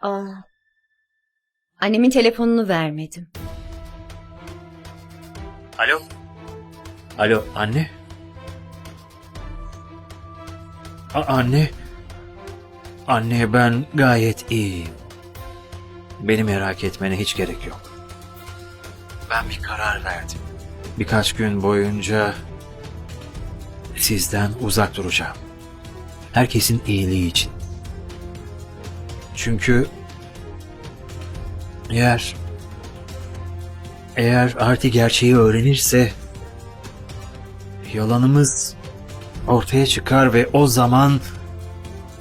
Aa, annemin telefonunu vermedim. Alo. Alo anne. A- anne. Anne ben gayet iyiyim. Beni merak etmene hiç gerek yok. Ben bir karar verdim. Birkaç gün boyunca sizden uzak duracağım. Herkesin iyiliği için. Çünkü eğer eğer Arti gerçeği öğrenirse yalanımız ortaya çıkar ve o zaman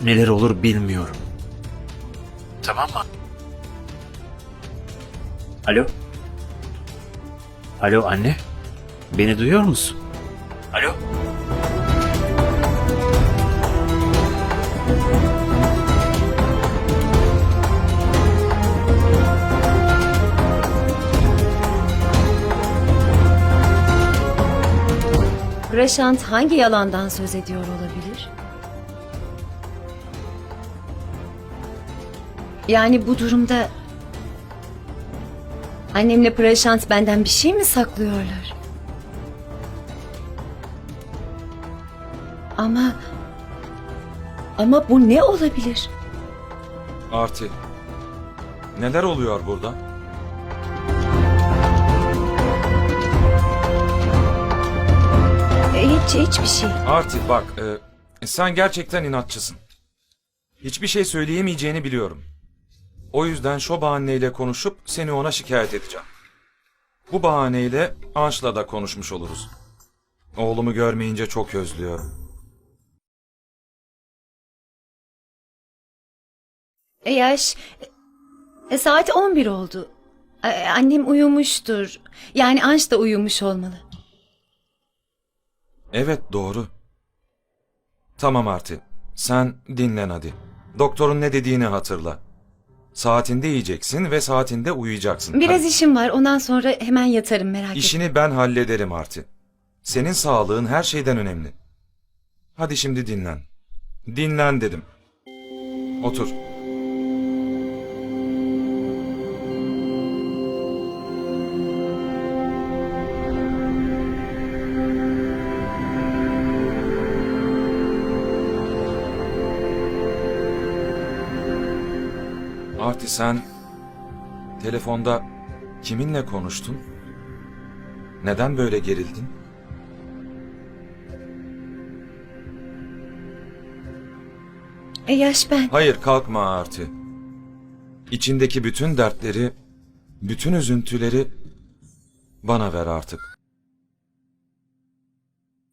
neler olur bilmiyorum. Tamam mı? Alo? Alo anne? Beni duyuyor musun? Alo? Prashant hangi yalandan söz ediyor olabilir? Yani bu durumda annemle Prashant benden bir şey mi saklıyorlar? Ama ama bu ne olabilir? Arti. Neler oluyor burada? Hiç hiçbir şey. Arti bak, e, sen gerçekten inatçısın. Hiçbir şey söyleyemeyeceğini biliyorum. O yüzden şu bahaneyle konuşup seni ona şikayet edeceğim. Bu bahaneyle Anş'la da konuşmuş oluruz. Oğlumu görmeyince çok özlüyorum. E yaş e, saat 11 oldu. E, annem uyumuştur. Yani Anş da uyumuş olmalı. Evet doğru. Tamam Arti. Sen dinlen hadi. Doktorun ne dediğini hatırla. Saatinde yiyeceksin ve saatinde uyuyacaksın. Biraz Hadi. işim var. Ondan sonra hemen yatarım merak etme. İşini ben hallederim Arti. Senin sağlığın her şeyden önemli. Hadi şimdi dinlen. Dinlen dedim. Otur. Arti sen telefonda kiminle konuştun? Neden böyle gerildin? E yaş ben. Hayır kalkma Arti. İçindeki bütün dertleri, bütün üzüntüleri bana ver artık.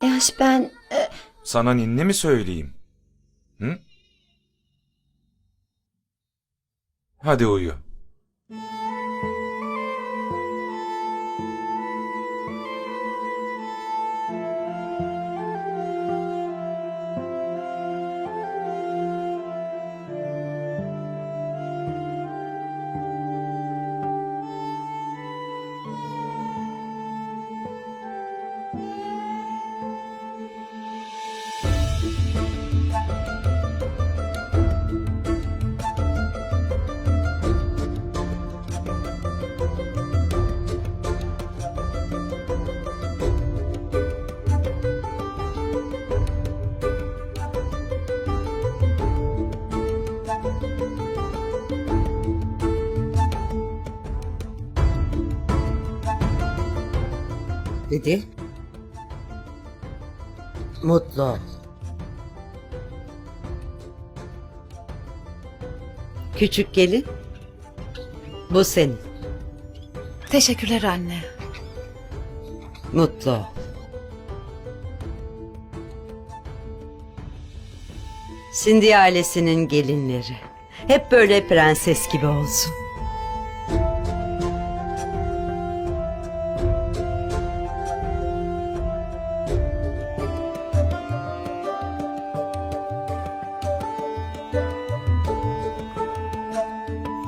Yaş ben. e, Sana ninni mi söyleyeyim? Hı? Hadi uyu. Dedi. Mutlu ol. Küçük gelin. Bu senin. Teşekkürler anne. Mutlu ol. Cindy ailesinin gelinleri. Hep böyle prenses gibi olsun.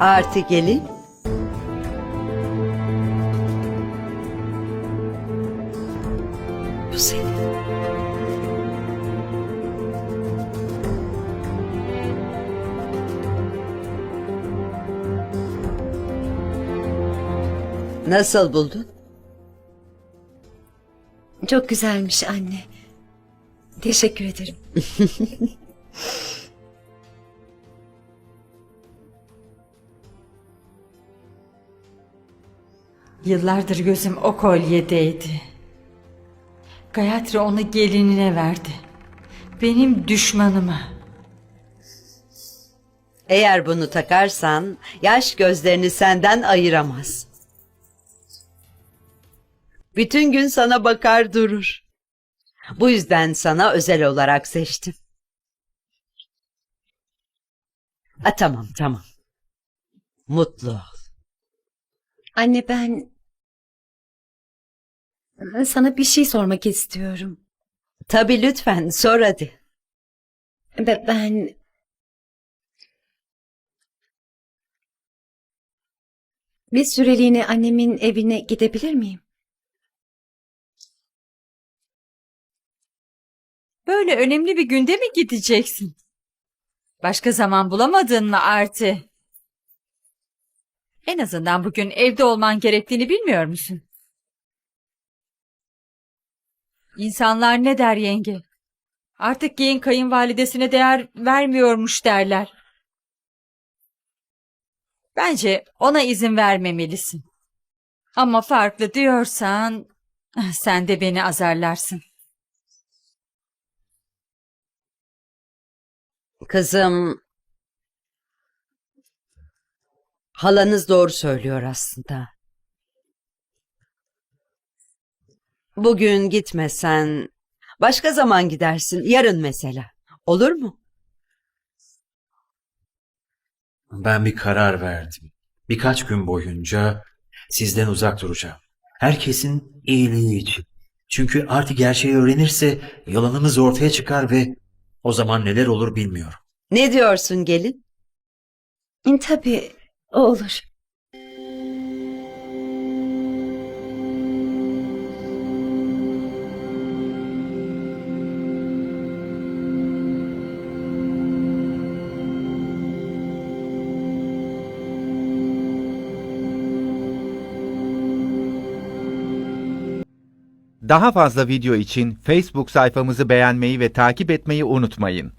Artı gelin. Bu senin. Nasıl buldun? Çok güzelmiş anne. Teşekkür ederim. Yıllardır gözüm o kolyedeydi. Gayatri onu gelinine verdi. Benim düşmanıma. Eğer bunu takarsan yaş gözlerini senden ayıramaz. Bütün gün sana bakar durur. Bu yüzden sana özel olarak seçtim. Ha, tamam tamam. Mutlu ol. Anne ben sana bir şey sormak istiyorum. Tabii lütfen sor hadi. Ben bir süreliğine annemin evine gidebilir miyim? Böyle önemli bir günde mi gideceksin? Başka zaman bulamadın mı Arti? En azından bugün evde olman gerektiğini bilmiyor musun? İnsanlar ne der yenge? Artık gelin kayınvalidesine değer vermiyormuş derler. Bence ona izin vermemelisin. Ama farklı diyorsan sen de beni azarlarsın. Kızım, halanız doğru söylüyor aslında. Bugün gitmesen, başka zaman gidersin, yarın mesela. Olur mu? Ben bir karar verdim. Birkaç gün boyunca sizden uzak duracağım. Herkesin iyiliği için. Çünkü artık gerçeği öğrenirse yalanımız ortaya çıkar ve o zaman neler olur bilmiyorum. Ne diyorsun gelin? Tabii olur. Daha fazla video için Facebook sayfamızı beğenmeyi ve takip etmeyi unutmayın.